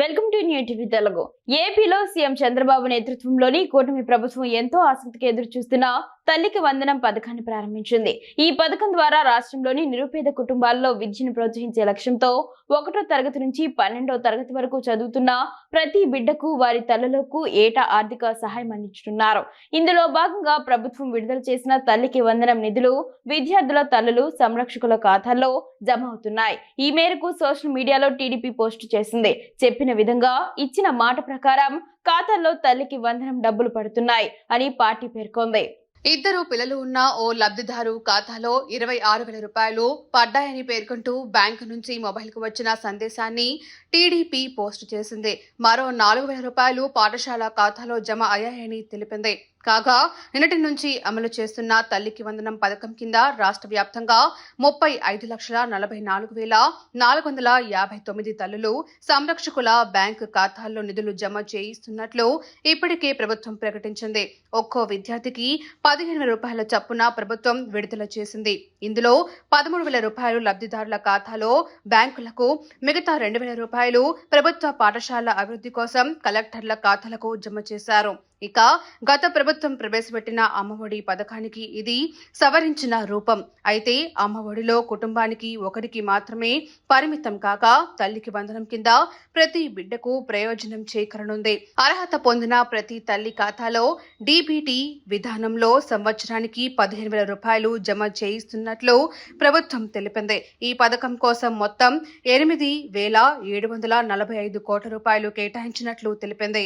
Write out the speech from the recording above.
Welcome to new TV Telugu. ఏపీలో CM Chandrababu నేతృత్వంలోని కూటమి ప్రభుత్వం ఎంతో ఆసక్తిగా ఎదురు చూస్తున్న తల్లికి వందనం పథకాన్ని ప్రారంభించింది. ఈ పథకం ద్వారా రాష్ట్రంలోని నిరుపేద కుటుంబాల్లో విద్యను ప్రోత్సహించే లక్ష్యంతో ఒకటో తరగతి నుంచి పన్నెండో తరగతి వరకు చదువుతున్న ప్రతి బిడ్డకు వారి తల్లులకు ఏటా ఆర్థిక సహాయం అందించనున్నారు. ఇందులో భాగంగా ప్రభుత్వం విడుదల చేసిన తల్లికి వందనం నిధులు విద్యార్థుల తల్లులు సంరక్షకుల ఖాతాల్లో జమ అవుతున్నాయి. ఈ మేరకు సోషల్ మీడియాలో టీడీపీ పోస్టు చేసింది. చెప్పిన విధంగా ఇచ్చిన మాట ప్రకారం ఖాతాల్లో తల్లికి వందనం డబ్బులు పడుతున్నాయి అని పార్టీ పేర్కొంది. ఇద్దరు పిల్లలు ఉన్న ఓ లబ్ధిదారు ఖాతాలో ఇరవై ఆరు వేల రూపాయలు పడ్డాయని పేర్కొంటూ బ్యాంకు నుంచి మొబైల్కు వచ్చిన సందేశాన్ని టీడీపీ పోస్టు చేసింది. మరో నాలుగు వేల రూపాయలు పాఠశాల ఖాతాలో జమ అయ్యాయని తెలిపింది. కాగా నిన్నటి నుంచి అమలు చేస్తున్న తల్లికి వందనం పథకం కింద రాష్ట్ర వ్యాప్తంగా ముప్పై ఐదు లక్షల నలభై నాలుగు వేల నాలుగు వందల యాభై తొమ్మిది తల్లులు సంరక్షకుల బ్యాంకు ఖాతాల్లో నిధులు జమ చేయిస్తున్నట్లు ఇప్పటికే ప్రభుత్వం ప్రకటించింది. ఒక్కో విద్యార్థికి పదిహేను రూపాయల చప్పున ప్రభుత్వం విడుదల చేసింది. ఇందులో పదమూడు వేల రూపాయలు లబ్ధిదారుల ఖాతాలో బ్యాంకులకు మిగతా రెండు వేల రూపాయలు ప్రభుత్వ పాఠశాల అభివృద్ధి కోసం కలెక్టర్ల ఖాతాలకు జమ చేశారు. ఇక గత ప్రభుత్వం ప్రవేశపెట్టిన అమ్మఒడి పథకానికి ఇది సవరించిన రూపం. అయితే అమ్మఒడిలో కుటుంబానికి ఒకరికి మాత్రమే పరిమితం కాక తల్లికి వందనం కింద ప్రతి బిడ్డకు ప్రయోజనం చేకరనుంది. అర్హత పొందిన ప్రతి తల్లి ఖాతాలో డీబీటీ విధానంలో సంవత్సరానికి పదిహేను వేల రూపాయలు జమ చేయిస్తున్నట్లు ప్రభుత్వం తెలిపింది. ఈ పథకం కోసం మొత్తం ఎనిమిది వేల ఏడు వందల నలభై ఐదు కోట్ల రూపాయలు కేటాయించినట్లు తెలిపింది.